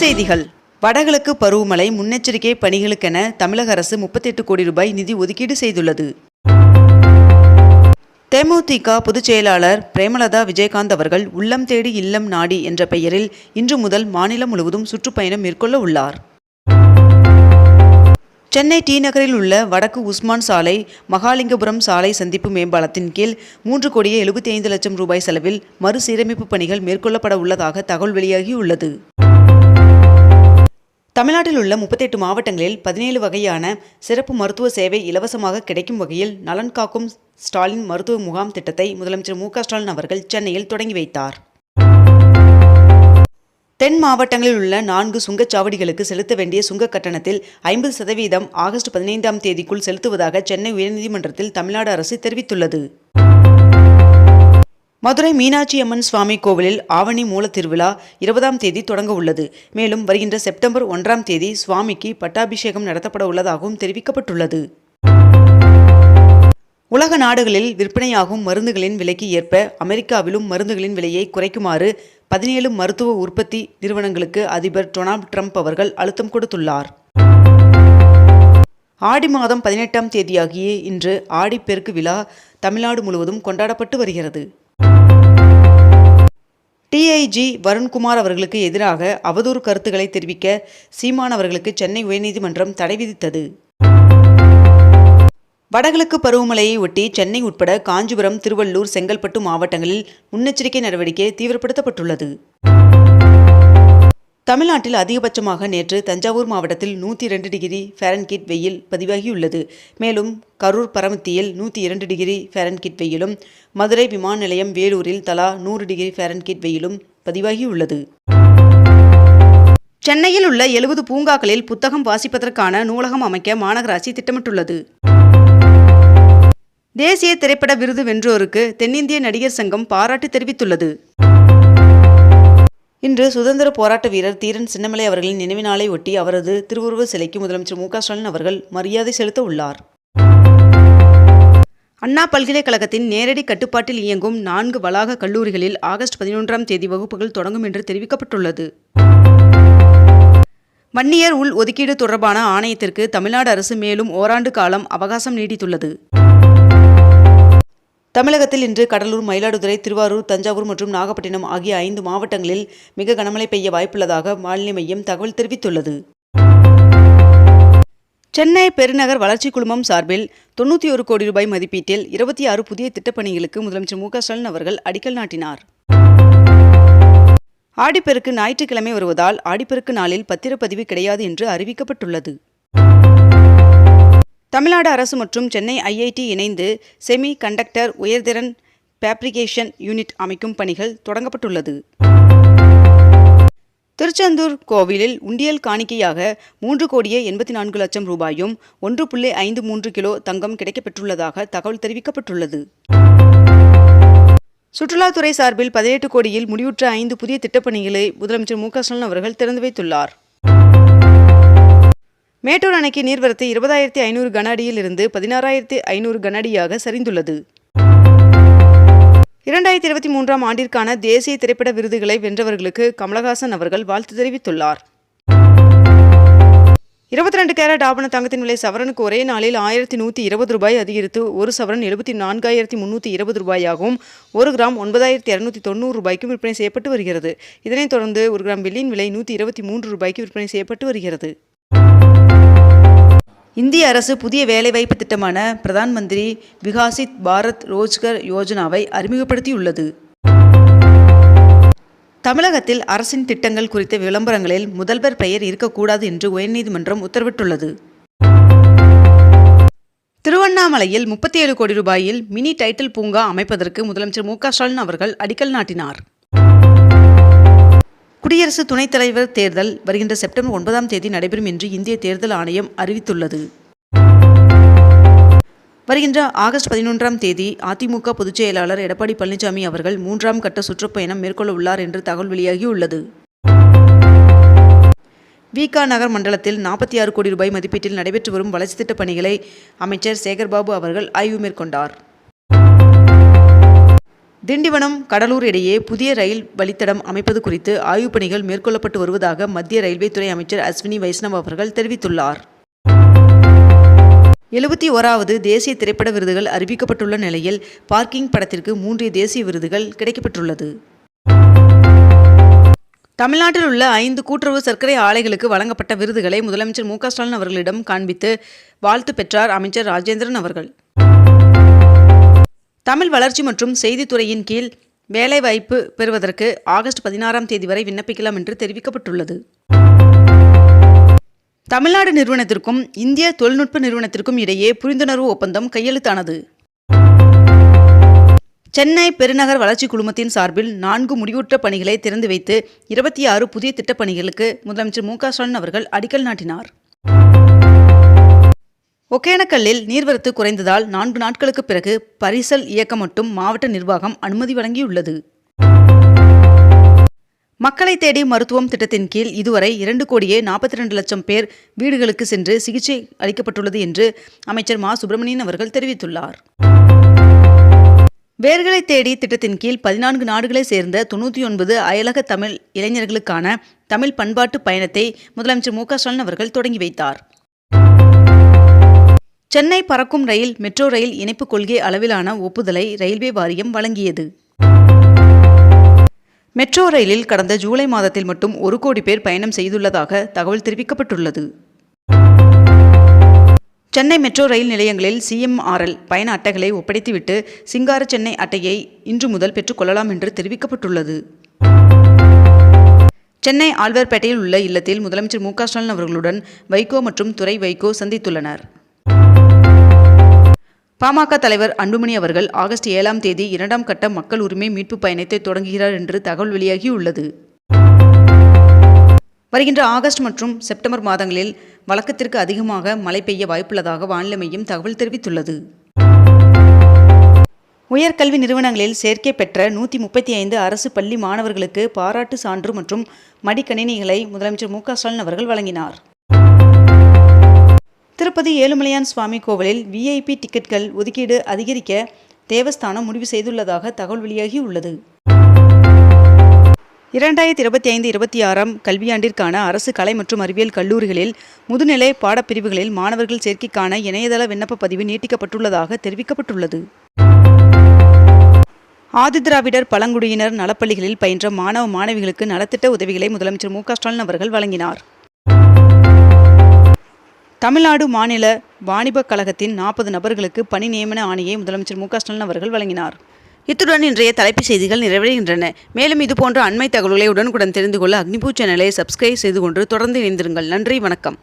செய்திகள். வடகிழக்கு பருவமழை முன்னெச்சரிக்கை பணிகளுக்கென தமிழக அரசு முப்பத்தெட்டு கோடி ரூபாய் நிதி ஒதுக்கீடு செய்துள்ளது. தேமுதிக பொதுச் செயலாளர் பிரேமலதா விஜயகாந்த் அவர்கள் உள்ளம் தேடி இல்லம் நாடி என்ற பெயரில் இன்று முதல் மாநிலம் முழுவதும் சுற்றுப்பயணம் மேற்கொள்ள உள்ளார். சென்னை டி நகரில் உள்ள வடக்கு உஸ்மான் சாலை மகாலிங்கபுரம் சாலை சந்திப்பு மேம்பாலத்தின் கீழ் மூன்று கோடியே எழுபத்தி ஐந்து லட்சம் ரூபாய் செலவில் மறுசீரமைப்பு பணிகள் மேற்கொள்ளப்பட உள்ளதாக தகவல் வெளியாகியுள்ளது. தமிழ்நாட்டில் உள்ள முப்பத்தெட்டு மாவட்டங்களில் பதினேழு வகையான சிறப்பு மருத்துவ சேவை இலவசமாக கிடைக்கும் வகையில் நலன் காக்கும் ஸ்டாலின் மருத்துவ முகாம் திட்டத்தை முதலமைச்சர் மு ஸ்டாலின் அவர்கள் சென்னையில் தொடங்கி வைத்தார். தென் மாவட்டங்களில் உள்ள நான்கு சுங்கச்சாவடிகளுக்கு செலுத்த வேண்டிய சுங்க கட்டணத்தில் ஐம்பது சதவீதம் ஆகஸ்ட் பதினைந்தாம் தேதிக்குள் செலுத்துவதாக சென்னை உயர்நீதிமன்றத்தில் தமிழ்நாடு அரசு தெரிவித்துள்ளது. மதுரை மீனாட்சி அம்மன் சுவாமி கோவிலில் ஆவணி மூல திருவிழா இருபதாம் தேதி தொடங்க உள்ளது. மேலும் வருகின்ற செப்டம்பர் ஒன்றாம் தேதி சுவாமிக்கு பட்டாபிஷேகம் நடத்தப்பட உள்ளதாகவும் தெரிவிக்கப்பட்டுள்ளது. உலக நாடுகளில் விற்பனையாகும் மருந்துகளின் விலைக்கு ஏற்ப அமெரிக்காவிலும் மருந்துகளின் விலையை குறைக்குமாறு பதினேழு மருத்துவ உற்பத்தி நிறுவனங்களுக்கு அதிபர் டொனால்ட் ட்ரம்ப் அவர்கள் அழுத்தம் கொடுத்துள்ளார். ஆடி மாதம் பதினெட்டாம் தேதியாகிய இன்று ஆடிப்பெருக்கு விழா தமிழ்நாடு முழுவதும் கொண்டாடப்பட்டு வருகிறது. டிஐஜி வருண்குமார் அவர்களுக்கு எதிராக அவதூறு கருத்துக்களை தெரிவிக்க சீமான் அவர்களுக்கு சென்னை உயர்நீதிமன்றம் தடை விதித்தது. வடகிழக்கு பருவமழையை ஒட்டி சென்னை உட்பட காஞ்சிபுரம் திருவள்ளூர் செங்கல்பட்டு மாவட்டங்களில் முன்னெச்சரிக்கை நடவடிக்கை தீவிரப்படுத்தப்பட்டுள்ளது. தமிழ்நாட்டில் அதிகபட்சமாக நேற்று தஞ்சாவூர் மாவட்டத்தில் நூற்றி இரண்டு டிகிரி ஃபேரன்கிட் வெயில் பதிவாகியுள்ளது. மேலும் கரூர் பரமத்தியில் நூற்றி இரண்டு டிகிரி ஃபேரன்கிட் வெயிலும் மதுரை விமான நிலையம் வேலூரில் தலா நூறு டிகிரி ஃபேரன்கிட் வெயிலும் பதிவாகியுள்ளது. சென்னையில் உள்ள எழுபது பூங்காக்களில் புத்தகம் வாசிப்பதற்கான நூலகம் அமைக்க மாநகராட்சி திட்டமிட்டுள்ளது. தேசிய திரைப்பட விருது வென்றோருக்கு தென்னிந்திய நடிகர் சங்கம் பாராட்டு தெரிவித்துள்ளது. இன்று சுதந்திர போராட்ட வீரர் தீரன் சின்னமலை அவர்களின் நினைவு நாளை ஒட்டி அவரது திருவுருவ சிலைக்கு முதலமைச்சர் மு க ஸ்டாலின் அவர்கள் மரியாதை செலுத்த உள்ளார். அண்ணா பல்கலைக்கழகத்தின் நேரடி கட்டுப்பாட்டில் இயங்கும் நான்கு வளாக கல்லூரிகளில் ஆகஸ்ட் பதினொன்றாம் தேதி வகுப்புகள் தொடங்கும் என்று தெரிவிக்கப்பட்டுள்ளது. வன்னியர் உள் ஒதுக்கீடு தொடர்பான ஆணையத்திற்கு தமிழ்நாடு அரசு மேலும் ஓராண்டு காலம் அவகாசம் நீடித்துள்ளது. தமிழகத்தில் இன்று கடலூர் மயிலாடுதுறை திருவாரூர் தஞ்சாவூர் மற்றும் நாகப்பட்டினம் ஆகிய ஐந்து மாவட்டங்களில் மிக கனமழை பெய்ய வாய்ப்புள்ளதாக வானிலை மையம் தகவல் தெரிவித்துள்ளது. சென்னை பெருநகர் வளர்ச்சி குழுமம் சார்பில் தொண்ணூற்றி ஒரு கோடி ரூபாய் மதிப்பீட்டில் இருபத்தி ஆறு புதிய திட்டப்பணிகளுக்கு முதலமைச்சர் மு க ஸ்டாலின் அவர்கள் அடிக்கல் நாட்டினார். ஆடிப்பெருக்கு ஞாயிற்றுக்கிழமை வருவதால் ஆடிப்பெருக்கு நாளில் பத்திரப்பதிவு கிடையாது என்று அறிவிக்கப்பட்டுள்ளது. தமிழ்நாடு அரசு மற்றும் சென்னை ஐஐடி இணைந்து செமி கண்டக்டர் உயர்திறன் ஃபேப்ரிகேஷன் யூனிட் அமைக்கும் பணிகள் தொடங்கப்பட்டுள்ளது. திருச்செந்தூர் கோவிலில் உண்டியல் காணிக்கையாக மூன்று கோடியே எண்பத்தி நான்கு லட்சம் ரூபாயும் ஒன்று புள்ளி ஐந்து மூன்று கிலோ தங்கம் கிடைக்கப்பெற்றுள்ளதாக தகவல் தெரிவிக்கப்பட்டுள்ளது. சுற்றுலாத்துறை சார்பில் பதினெட்டு கோடியில் முடிவுற்ற ஐந்து புதிய திட்டப்பணிகளை முதலமைச்சர் மு ஸ்டாலின் அவர்கள் திறந்து வைத்துள்ளார். மேட்டூர் அணைக்கு நீர்வரத்து இருபதாயிரத்தி ஐநூறு கன அடியில் இருந்து பதினாறாயிரத்தி ஐநூறு கன அடியாக சரிந்துள்ளது. இரண்டாயிரத்தி இருபத்தி மூன்றாம் ஆண்டிற்கான தேசிய திரைப்பட விருதுகளை வென்றவர்களுக்கு கமலஹாசன் அவர்கள் வாழ்த்து தெரிவித்துள்ளார். இருபத்தி ரெண்டு கேரட் ஆபண தங்கத்தின் விலை சவரனுக்கு ஒரே நாளில் ஆயிரத்தி நூற்றி இருபது ரூபாய் அதிகரித்து ஒரு சவரன் எழுபத்தி நான்காயிரத்தி முந்நூற்றி இருபது ரூபாயாகவும் ஒரு கிராம் ஒன்பதாயிரத்தி இரநூத்தி தொண்ணூறு ரூபாய்க்கும் விற்பனை செய்யப்பட்டு வருகிறது. இதனைத் தொடர்ந்து ஒரு கிராம் வெள்ளியின் விலை நூற்றி இருபத்தி மூன்று ரூபாய்க்கு விற்பனை செய்யப்பட்டு வருகிறது. இந்திய அரசு புதிய வேலைவாய்ப்பு திட்டமான பிரதான் மந்திரி விகாசித் பாரத் ரோஜ்கர் யோஜனாவை அறிமுகப்படுத்தியுள்ளது. தமிழகத்தில் அரசின் திட்டங்கள் குறித்த விளம்பரங்களில் முதல்வர் பெயர் இருக்கக்கூடாது என்று உயர்நீதிமன்றம் உத்தரவிட்டுள்ளது. திருவண்ணாமலையில் முப்பத்தி ஏழு கோடி ரூபாயில் மினி டைட்டில் பூங்கா அமைப்பதற்கு முதலமைச்சர் மு க ஸ்டாலின் அவர்கள் அடிக்கல் நாட்டினார். குடியரசு துணைத் தலைவர் தேர்தல் வருகின்ற செப்டம்பர் ஒன்பதாம் தேதி நடைபெறும் என்று இந்திய தேர்தல் ஆணையம் அறிவித்துள்ளது. வருகின்ற ஆகஸ்ட் பதினொன்றாம் தேதி அதிமுக பொதுச் செயலாளர் எடப்பாடி பழனிசாமி அவர்கள் மூன்றாம் கட்ட சுற்றுப்பயணம் மேற்கொள்ள உள்ளார் என்று தகவல் வெளியாகியுள்ளது. விகா நகர் மண்டலத்தில் நாற்பத்தி ஆறு கோடி ரூபாய் மதிப்பீட்டில் நடைபெற்று வரும் வளர்ச்சித் திட்டப் பணிகளை அமைச்சர் சேகர்பாபு அவர்கள் ஆய்வு மேற்கொண்டார். திண்டிவனம் கடலூர் இடையே புதிய ரயில் வழித்தடம் அமைப்பது குறித்து ஆய்வுப் பணிகள் மேற்கொள்ளப்பட்டு வருவதாக மத்திய ரயில்வே துறை அமைச்சர் அஸ்வினி வைஷ்ணவ் அவர்கள் தெரிவித்துள்ளார். எழுபத்தி ஓராவது தேசிய திரைப்பட விருதுகள் அறிவிக்கப்பட்டுள்ள நிலையில் பார்க்கிங் படத்திற்கு மூன்று தேசிய விருதுகள் கிடைக்கப்பட்டுள்ளது. தமிழ்நாட்டில் உள்ள ஐந்து கூட்டுறவு சர்க்கரை ஆலைகளுக்கு வழங்கப்பட்ட விருதுகளை முதலமைச்சர் மு க ஸ்டாலின் அவர்களிடம் காண்பித்து வாழ்த்து பெற்றார் அமைச்சர் ராஜேந்திரன் அவர்கள். தமிழ் வளர்ச்சி மற்றும் செய்தித்துறையின் கீழ் வேலைவாய்ப்பு பெறுவதற்கு ஆகஸ்ட் பதினாறாம் தேதி வரை விண்ணப்பிக்கலாம் என்று தெரிவிக்கப்பட்டுள்ளது. தமிழ்நாடு நிறுவனத்திற்கும் இந்திய தொழில்நுட்ப நிறுவனத்திற்கும் இடையே புரிந்துணர்வு ஒப்பந்தம் கையெழுத்தானது. சென்னை பெருநகர் வளர்ச்சி குழுமத்தின் சார்பில் நான்கு முடிவுற்ற பணிகளை திறந்து வைத்து இருபத்தி ஆறு புதிய திட்டப்பணிகளுக்கு முதலமைச்சர் மு க ஸ்டாலின் அவர்கள் அடிக்கல் நாட்டினார். ஒகேனக்கல்லில் நீர்வரத்து குறைந்ததால் நான்கு நாட்களுக்கு பிறகு பரிசல் இயக்கம் மட்டும் மாவட்ட நிர்வாகம் அனுமதி வழங்கியுள்ளது. மக்களை தேடி மருத்துவம் திட்டத்தின் கீழ் இதுவரை இரண்டு கோடியே நாற்பத்தி ரெண்டு லட்சம் பேர் வீடுகளுக்கு சென்று சிகிச்சை அளிக்கப்பட்டுள்ளது என்று அமைச்சர் மா. சுப்பிரமணியன் அவர்கள் தெரிவித்துள்ளார். வேர்களை தேடி திட்டத்தின் கீழ் பதினான்கு நாடுகளை சேர்ந்த தொண்ணூற்றி ஒன்பது அயலக தமிழ் இளைஞர்களுக்கான தமிழ் பண்பாட்டு பயணத்தை முதலமைச்சர் மு. க. ஸ்டாலின் அவர்கள் தொடங்கி வைத்தார். சென்னை பறக்கும் ரயில் மெட்ரோ ரயில் இணைப்பு கொள்கை அளவிலான ஒப்புதலை ரயில்வே வாரியம் வழங்கியது. மெட்ரோ ரயிலில் கடந்த ஜூலை மாதத்தில் மட்டும் ஒரு கோடி பேர் பயணம் செய்துள்ளதாக தகவல் தெரிவிக்கப்பட்டுள்ளது. சென்னை மெட்ரோ ரயில் நிலையங்களில் சிஎம்ஆர்எல் பயண அட்டைகளை ஒப்படைத்துவிட்டு சிங்கார சென்னை அட்டையை இன்று முதல் பெற்றுக்கொள்ளலாம் என்று தெரிவிக்கப்பட்டுள்ளது. சென்னை ஆழ்வார்பேட்டையில் உள்ள இல்லத்தில் முதலமைச்சர் மு க ஸ்டாலின் அவர்களுடன் வைகோ மற்றும் துறை வைகோ சந்தித்துள்ளனர். பாமக தலைவர் அன்புமணி அவர்கள் ஆகஸ்ட் ஏழாம் தேதி இரண்டாம் கட்ட மக்கள் உரிமை மீட்பு பயணத்தை தொடங்குகிறார் என்று தகவல் வெளியாகியுள்ளது. வருகின்ற ஆகஸ்ட் மற்றும் செப்டம்பர் மாதங்களில் வழக்கத்திற்கு அதிகமாக மழை பெய்ய வாய்ப்புள்ளதாக வானிலை மையம் தகவல் தெரிவித்துள்ளது. உயர்கல்வி நிறுவனங்களில் சேர்க்கை பெற்ற நூற்றி முப்பத்தி ஐந்து அரசு பள்ளி மாணவர்களுக்கு பாராட்டு சான்று மற்றும் மடிக்கணினிகளை முதலமைச்சர் மு க ஸ்டாலின் அவர்கள் வழங்கினார். திருப்பதி ஏழுமலையான் சுவாமி கோவிலில் விஐபி டிக்கெட்கள் ஒதுக்கீடு அதிகரிக்க தேவஸ்தானம் முடிவு செய்துள்ளதாக தகவல் வெளியாகியுள்ளது இரண்டாயிரத்தி இருபத்தி ஐந்து இருபத்தி ஆறாம் கல்வியாண்டிற்கான அரசு கலை மற்றும் அறிவியல் கல்லூரிகளில் முதுநிலை பாடப்பிரிவுகளில் மாணவர்கள் சேர்க்கைக்கான இணையதள விண்ணப்ப பதிவு நீட்டிக்கப்பட்டுள்ளதாக தெரிவிக்கப்பட்டுள்ளது. ஆதிதிராவிடர் பழங்குடியினர் நலப்பள்ளிகளில் பயின்ற மாணவ மாணவிகளுக்கு நலத்திட்ட உதவிகளை முதலமைச்சர் மு க ஸ்டாலின் அவர்கள் வழங்கினார். தமிழ்நாடு மாநில வாணிபக் கழகத்தின் நாற்பது நபர்களுக்கு பணி நியமன ஆணையை முதலமைச்சர் மு க ஸ்டாலின் அவர்கள் வழங்கினார். இத்துடன் இன்றைய தலைப்புச் செய்திகள் நிறைவடைகின்றன. மேலும் இதுபோன்ற அண்மை தகவல்களை உடனுக்குடன் தெரிந்து கொள்ள அக்னிபூ சேனலை சப்ஸ்கிரைப் செய்து கொண்டு தொடர்ந்து இணைந்திருங்கள். நன்றி வணக்கம்.